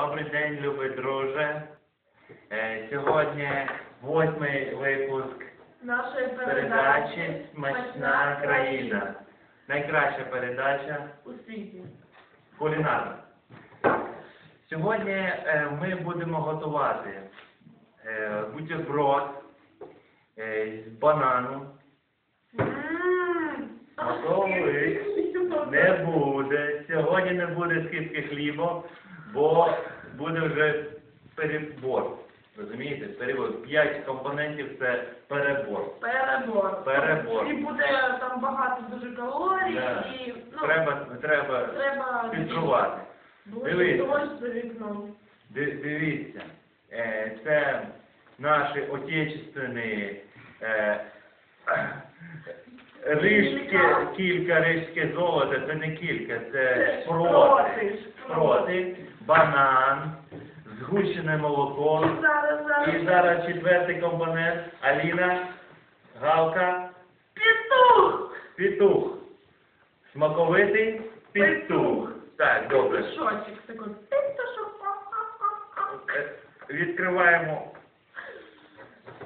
Добрий день, любий друже. Е, Сьогодні восьмий випуск нашої передачі Смачна країна. Найкраща передача у світі. кулінарна. Сьогодні е, ми будемо готувати е, бутерброд з банану. Готовий. Не буде. Сьогодні не буде скидки хліба, бо буде вже перебор. Розумієте? Перебор. П'ять компонентів це перебор. Перебор. Перебор. І буде там багато дуже калорій, Да. і ну, Треба, треба треба фільтрувати. Дуже Дивіться. дощ за вікном. Ди- Дивіться, е, це наші отечественні е, рижки, кілька рижки золота, це не кілька, це шпроти, шпроти, банан, згущене молоко. Зараз, зараз. І зараз четвертий компонент, Аліна, Галка, Петух! петух. Смаковитий петух. Так, добре. Петушочок такий. Петушок. Е, Відкриваємо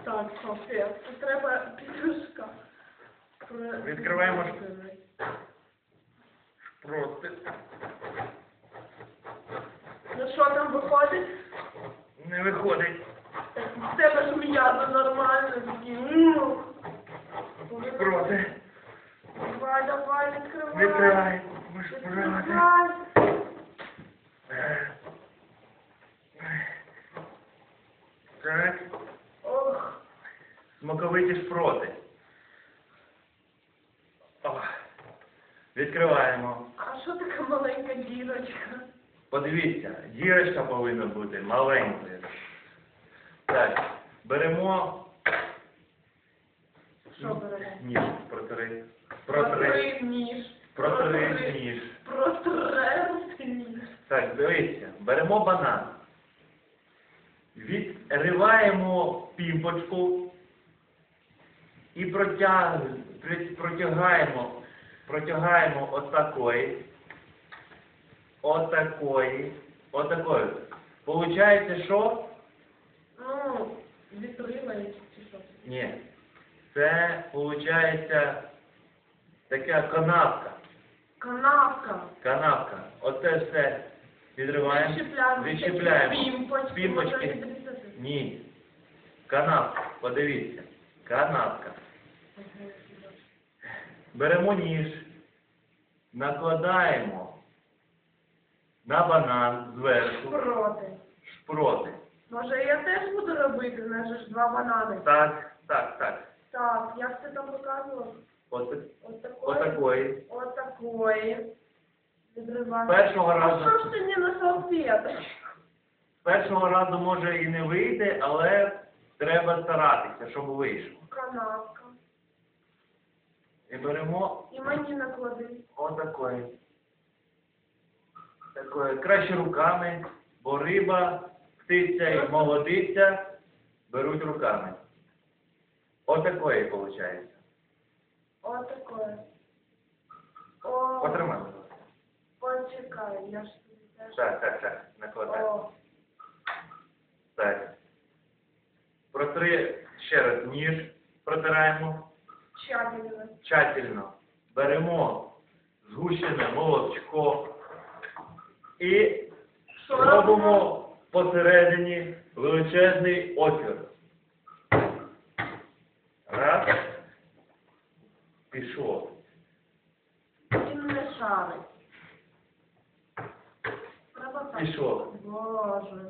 Так, капець. Треба петушка. Про- Відкриваємо ж. Ну що там виходить? Не виходить. В тебе ж м'ясо нормально такі. м. Шпроти. Давай, давай, відкривай. Відкривай. Шпроти. Відкривай. Е. Так. Ох, Смаковиті шпроти. О. Відкриваємо. а що така маленька дірочка? Подивіться, дірочка повинна бути маленькою. Так, беремо Що беремо? ніж, протри. Протри. Ніж. Протри ніж. Протрерти ніж. Так, дивіться, беремо банан. Відриваємо пімпочку і протяг... протягаємо, протягаємо отакої, отакої, отакої. Получається, що? Ну, відриваєш чи що? Ні. Це виходить така канавка. Канавка. Канавка. Оце все відриваємо. Відщепляємо. Відщепляємо. Пімпочки. Ні. Канавка. Подивіться. Канавка. Беремо ніж, накладаємо на банан зверху Проти. шпроти. Може я теж буду робити, ж два банани. Так, так, так. Так, як ти там показував? От, Ось такої. Ось такої. Першого А разу. що ж ти не на салфеточку? Першого разу може і не вийде, але треба старатися, щоб вийшло. Канавка. І беремо І мені наклади. отакої. Такої. Краще руками, бо риба, птиця і молодиця беруть руками. Отакої виходить. Ось такої. О, Потримай. почекай, я ж. Так, так, так. Накладай. О, Так. Протри ще раз ніж, протираємо. тщательно. тщательно беремо згущене молочко і робимо? посередині величезний отвір. Раз. Так. Пішов. Боже.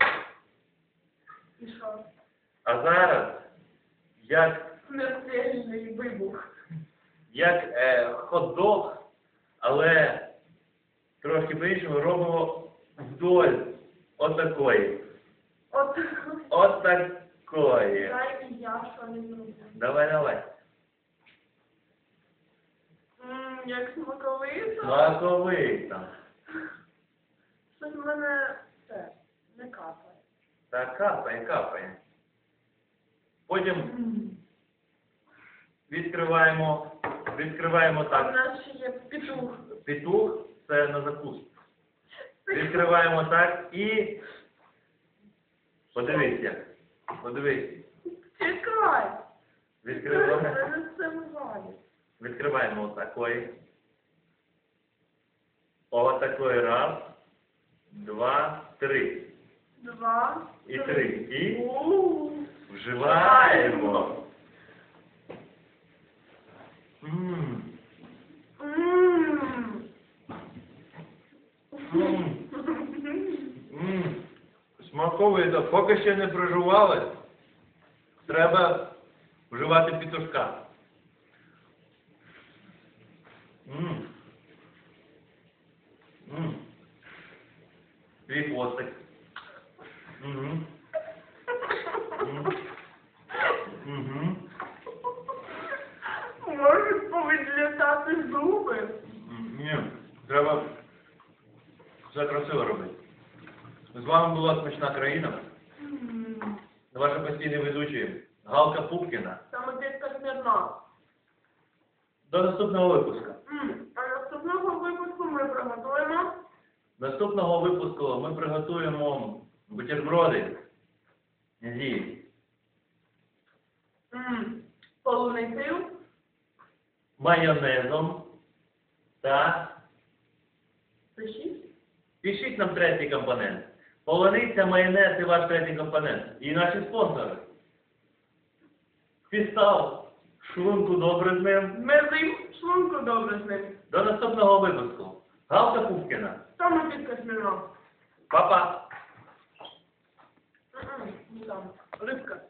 Що? А зараз, як, Смертельний вибух. як е, хот-дог, але трошки по-іншому робимо вдоль отакої. От. Отакої. Дай і я що не зроблю. Давай, давай. Ммм, як смаковито. Смаковита. Щось в мене це не капає. Так, капає, капає. Потім відкриваємо, відкриваємо так. нас ще є петух. Петух це на закуску. Відкриваємо так і Подивись як. Подивись. Чекай. Відкриваємо. Відкриваємо отакої. Отакої раз, два, три. Два. І три. І вживаємо. Смаковий, поки ще не проживали. Треба вживати пітушка. Мм. Мм. Твій хвостик. Мгм. Мгм. Мгм. Можуть повидлітати зуби. М, Ні, треба все красиво робити. З вами була смачна країна. Ваша постійна ведучі Галка Пупкіна. Самотитка смірна. До наступного випуску. А наступного випуску ми приготуємо Наступного випуску ми приготуємо бутерброди зі полуницею. майонезом та Пишіть. пишіть нам третій компонент. Полониця, майонез і ваш третій компонент. І наші спонсори. Пістал, шлунку добре з ним. Мезим шлунку добре з ним. До наступного випуску. Галка Пупкіна. Самотитка смірна. Па-па. Там. Рибка.